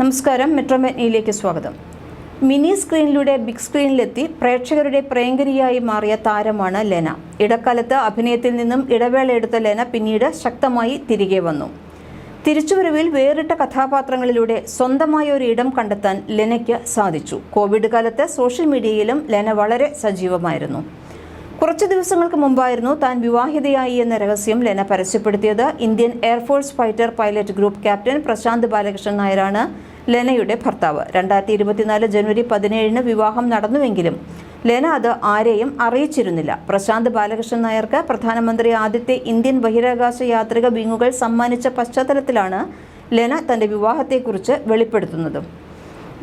നമസ്കാരം മെട്രോമാറ്റ്നിയിലേക്ക് സ്വാഗതം. Mini സ്ക്രീനിലൂടെ big സ്ക്രീനിലെത്തി പ്രേക്ഷകരുടെ പ്രിയങ്കരിയായി മാറിയ താരമാണ് ലെന. ഇടക്കാലത്ത് അഭിനയത്തിൽ നിന്നും ഇടവേള എടുത്ത ലെന പിന്നീട് ശക്തമായി തിരികെ വന്നു. തിരിച്ചുവരവിൽ വേറിട്ട കഥാപാത്രങ്ങളിലൂടെ സ്വന്തമായ ഒരു ഇടം കണ്ടെത്താൻ ലെനയ്ക്ക് സാധിച്ചു. കോവിഡ് കാലത്ത് സോഷ്യൽ മീഡിയയിലും ലെന വളരെ സജീവമായിരുന്നു. കുറച്ച് ദിവസങ്ങൾക്ക് മുമ്പായിരുന്നു താൻ വിവാഹിതയായി എന്ന രഹസ്യം Lena പരസ്യപ്പെടുത്തിയത്. Indian air force fighter pilot group captain Prashant Balakrishnan നായരാണ് ലെനയുടെ ഭർത്താവ്. രണ്ടായിരത്തി ഇരുപത്തിനാല് ജനുവരി പതിനേഴിന് വിവാഹം നടന്നുവെങ്കിലും ലെന അത് ആരെയും അറിയിച്ചിരുന്നില്ല. പ്രശാന്ത് ബാലകൃഷ്ണൻ നായർക്ക് പ്രധാനമന്ത്രി ആദ്യത്തെ ഇന്ത്യൻ ബഹിരാകാശ യാത്രിക വിങ്ങുകൾ സമ്മാനിച്ച പശ്ചാത്തലത്തിലാണ് ലെന തന്റെ വിവാഹത്തെക്കുറിച്ച് വെളിപ്പെടുത്തുന്നത്.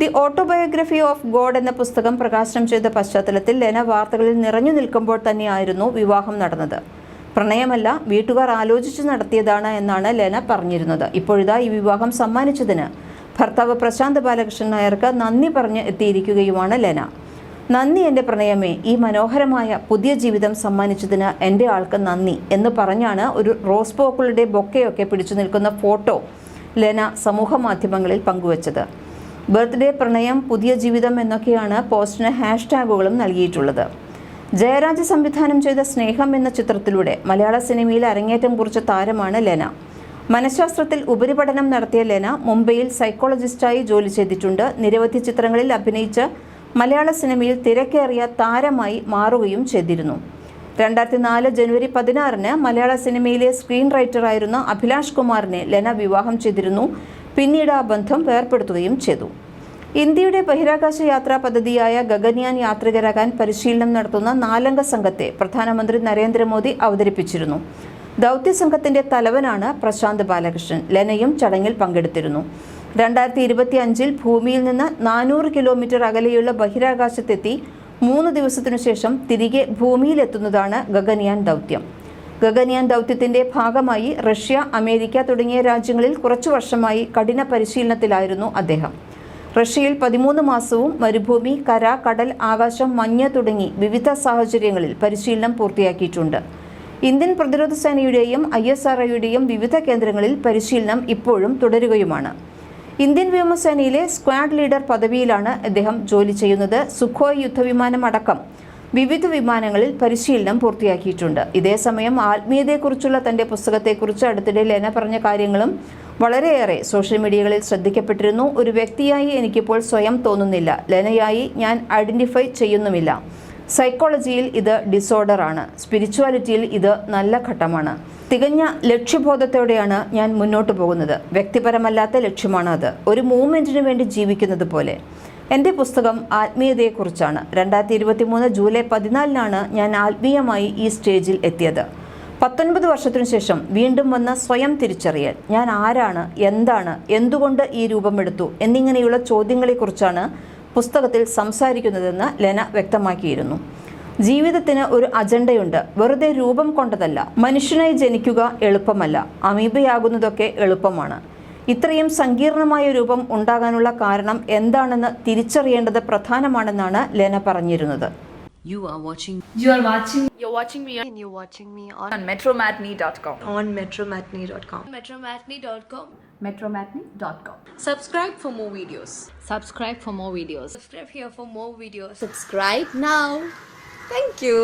ദി ഓട്ടോബയോഗ്രഫി ഓഫ് ഗോഡ് എന്ന പുസ്തകം പ്രകാശനം ചെയ്ത പശ്ചാത്തലത്തിൽ ലെന വാർത്തകളിൽ നിറഞ്ഞു നിൽക്കുമ്പോൾ തന്നെയായിരുന്നു വിവാഹം നടന്നത്. പ്രണയമല്ല വീട്ടുകാർ ആലോചിച്ച് നടത്തിയതാണ് എന്നാണ് ലെന പറഞ്ഞിരുന്നത്. ഇപ്പോഴിതാ ഈ വിവാഹം സമ്മാനിച്ചതിന്. ഭർത്താവ് പ്രശാന്ത് ബാലകൃഷ്ണൻ നായർക്ക് നന്ദി പറഞ്ഞ് എത്തിയിരിക്കുകയുമാണ് ലെന. നന്ദി എന്റെ പ്രണയമേ ഈ മനോഹരമായ പുതിയ ജീവിതം സമ്മാനിച്ചതിന് എന്റെ ആൾക്ക് നന്ദി എന്ന് പറഞ്ഞാണ് ഒരു റോസ് പോക്കുകളുടെ ബൊക്കെയൊക്കെ പിടിച്ചു നിൽക്കുന്ന ഫോട്ടോ ലെന സമൂഹ മാധ്യമങ്ങളിൽ പങ്കുവച്ചത്. ബർത്ത്ഡേ പ്രണയം പുതിയ ജീവിതം എന്നൊക്കെയാണ് പോസ്റ്റിന് ഹാഷ്ടാഗുകളും നൽകിയിട്ടുള്ളത്. ജയരാജ് സംവിധാനം ചെയ്ത സ്നേഹം എന്ന ചിത്രത്തിലൂടെ മലയാള സിനിമയിൽ അരങ്ങേറ്റം കുറിച്ച താരമാണ് ലെന. മനഃശാസ്ത്രത്തിൽ ഉപരിപഠനം നടത്തിയ ലെന മുംബൈയിൽ സൈക്കോളജിസ്റ്റായി ജോലി ചെയ്തിട്ടുണ്ട്. നിരവധി ചിത്രങ്ങളിൽ അഭിനയിച്ച് മലയാള സിനിമയിൽ തിരക്കേറിയ താരമായി മാറുകയും ചെയ്തിരുന്നു. രണ്ടായിരത്തി നാല് ജനുവരി പതിനാറിന് മലയാള സിനിമയിലെ സ്ക്രീൻ റൈറ്ററായിരുന്ന അഭിലാഷ് കുമാറിനെ ലെന വിവാഹം ചെയ്തിരുന്നു. പിന്നീട് ആ ബന്ധം വേർപ്പെടുത്തുകയും ചെയ്തു. ഇന്ത്യയുടെ ബഹിരാകാശ യാത്രാ പദ്ധതിയായ ഗഗൻയാൻ യാത്രികരാകാൻ പരിശീലനം നടത്തുന്ന നാലംഗ സംഘത്തെ പ്രധാനമന്ത്രി നരേന്ദ്രമോദി അവതരിപ്പിച്ചിരുന്നു. ദൗത്യ സംഘത്തിന്റെ തലവനാണ് പ്രശാന്ത് ബാലകൃഷ്ണൻ. ലെനയും ചടങ്ങിൽ പങ്കെടുത്തിരുന്നു. രണ്ടായിരത്തി ഇരുപത്തി അഞ്ചിൽ ഭൂമിയിൽ നിന്ന് നാനൂറ് കിലോമീറ്റർ അകലെയുള്ള ബഹിരാകാശത്തെത്തി മൂന്ന് ദിവസത്തിനു ശേഷം തിരികെ ഭൂമിയിലെത്തുന്നതാണ് ഗഗൻയാൻ ദൗത്യം. ഗഗൻയാൻ ദൗത്യത്തിന്റെ ഭാഗമായി റഷ്യ അമേരിക്ക തുടങ്ങിയ രാജ്യങ്ങളിൽ കുറച്ചു വർഷമായി കഠിന പരിശീലനത്തിലായിരുന്നു അദ്ദേഹം. റഷ്യയിൽ പതിമൂന്ന് മാസവും മരുഭൂമി കര കടൽ ആകാശം മഞ്ഞ് തുടങ്ങി വിവിധ സാഹചര്യങ്ങളിൽ പരിശീലനം പൂർത്തിയാക്കിയിട്ടുണ്ട്. ഇന്ത്യൻ പ്രതിരോധ സേനയുടെയും ഐ എസ് ആർ ഒയുടെയും വിവിധ കേന്ദ്രങ്ങളിൽ പരിശീലനം ഇപ്പോഴും തുടരുകയുമാണ്. ഇന്ത്യൻ വ്യോമസേനയിലെ സ്ക്വാഡ് ലീഡർ പദവിയിലാണ് അദ്ദേഹം ജോലി ചെയ്യുന്നത്. സുഖോയ് യുദ്ധവിമാനം അടക്കം വിവിധ വിമാനങ്ങളിൽ പരിശീലനം പൂർത്തിയാക്കിയിട്ടുണ്ട്. ഇതേസമയം ആത്മീയതയെക്കുറിച്ചുള്ള തന്റെ പുസ്തകത്തെക്കുറിച്ച് അടുത്തിടെ ലെന പറഞ്ഞ കാര്യങ്ങളും വളരെയേറെ സോഷ്യൽ മീഡിയകളിൽ ശ്രദ്ധിക്കപ്പെട്ടിരുന്നു. ഒരു വ്യക്തിയായി എനിക്കിപ്പോൾ സ്വയം തോന്നുന്നില്ല. ലെനയായി ഞാൻ ഐഡന്റിഫൈ ചെയ്യുന്നുമില്ല. സൈക്കോളജിയിൽ ഇത് ഡിസോർഡർ ആണ് സ്പിരിച്വാലിറ്റിയിൽ ഇത് നല്ല ഘട്ടമാണ്. തികഞ്ഞ ലക്ഷ്യബോധത്തോടെയാണ് ഞാൻ മുന്നോട്ട് പോകുന്നത്. വ്യക്തിപരമല്ലാത്ത ലക്ഷ്യമാണ് അത് ഒരു മൂവ്മെന്റിന് വേണ്ടി ജീവിക്കുന്നത് പോലെ എന്റെ പുസ്തകം ആത്മീയതയെക്കുറിച്ചാണ്. രണ്ടായിരത്തി ഇരുപത്തി മൂന്ന് ജൂലൈ പതിനാലിനാണ് ഞാൻ ആത്മീയമായി ഈ സ്റ്റേജിൽ എത്തിയത്. പത്തൊൻപത് വർഷത്തിനു ശേഷം വീണ്ടും വന്ന സ്വയം തിരിച്ചറിയൽ. ഞാൻ ആരാണ് എന്താണ് എന്തുകൊണ്ട് ഈ രൂപമെടുത്തു എന്നിങ്ങനെയുള്ള ചോദ്യങ്ങളെക്കുറിച്ചാണ് പുസ്തകത്തിൽ സംസാരിക്കുന്നതെന്ന് ലെന വ്യക്തമാക്കിയിരുന്നു. ജീവിതത്തിന് ഒരു അജണ്ടയുണ്ട്. വെറുതെ രൂപം കൊണ്ടതല്ല. മനുഷ്യനായി ജനിക്കുക എളുപ്പമല്ല. അമീബയാകുന്നതൊക്കെ എളുപ്പമാണ്. ഇത്രയും സങ്കീർണമായ രൂപം ഉണ്ടാകാനുള്ള കാരണം എന്താണെന്ന് തിരിച്ചറിയേണ്ടത് പ്രധാനമാണെന്നാണ് ലെന പറഞ്ഞിരുന്നത് You are watching You are watching You're watching me on and you're watching me on, on metromatney.com. on metromatney.com. metromatney.com. metromatney.com. subscribe for more videos Subscribe for more videos. Subscribe here for more videos. Subscribe now. Thank you.